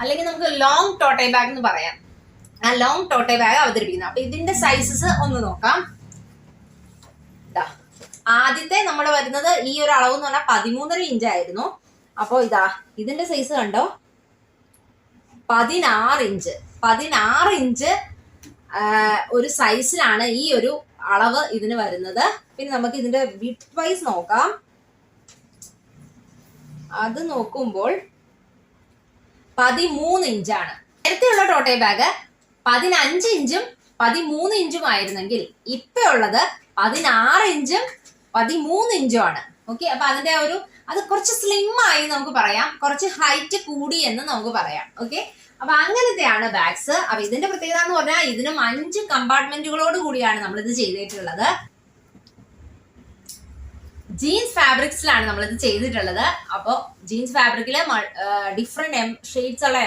അല്ലെങ്കിൽ നമുക്ക് long ടോട്ടൈ bag എന്ന് പറയാം. ആ ലോങ് ടോട്ടൈ ബാഗ് അവതരിപ്പിക്കുന്നത് അപ്പൊ ഇതിന്റെ സൈസസ് ഒന്ന് നോക്കാം. ആദ്യത്തെ നമ്മൾ വരുന്നത് ഈ ഒരു അളവ് എന്ന് പറഞ്ഞാൽ പതിമൂന്നര ഇഞ്ച് ആയിരുന്നു. അപ്പോ ഇതാ ഇതിന്റെ സൈസ് കണ്ടോ? പതിനാറ് ഇഞ്ച് പതിനാറ് ഇഞ്ച് ഒരു സൈസിലാണ് ഈ ഒരു അളവ് ഇതിന് വരുന്നത്. പിന്നെ നമുക്ക് ഇതിന്റെ വിട്ട് വൈസ് നോക്കാം. അത് നോക്കുമ്പോൾ പതിമൂന്ന് ഇഞ്ചാണ്. നേരത്തെ ഉള്ള ടോട്ടേ ബാഗ് പതിനഞ്ച് ഇഞ്ചും പതിമൂന്ന് ഇഞ്ചും ആയിരുന്നെങ്കിൽ ഇപ്പൊ ഉള്ളത് പതിനാറ് ഇഞ്ചും പതിമൂന്ന് ഇഞ്ചും ആണ്. ഓക്കെ അപ്പൊ അതിന്റെ ഒരു അത് കുറച്ച് സ്ലിം ആയി നമുക്ക് പറയാം. കുറച്ച് ഹൈറ്റ് കൂടി എന്ന് നമുക്ക് പറയാം. ഓക്കെ അപ്പൊ അങ്ങനത്തെയാണ് ബാഗ്സ് അപ്പൊ ഇതിന്റെ പ്രത്യേകത എന്ന് പറഞ്ഞാൽ ഇതിനും അഞ്ച് കമ്പാർട്ട്മെന്റുകളോട് കൂടിയാണ് നമ്മൾ ഇത് ചെയ്തിട്ടുള്ളത് ജീൻസ് ഫാബ്രിക്സിലാണ് നമ്മളിത് ചെയ്തിട്ടുള്ളത്. അപ്പോൾ ജീൻസ് ഫാബ്രിക്കിൽ ഡിഫറെന്റ് ഷെയ്ഡ്സ് ഉള്ള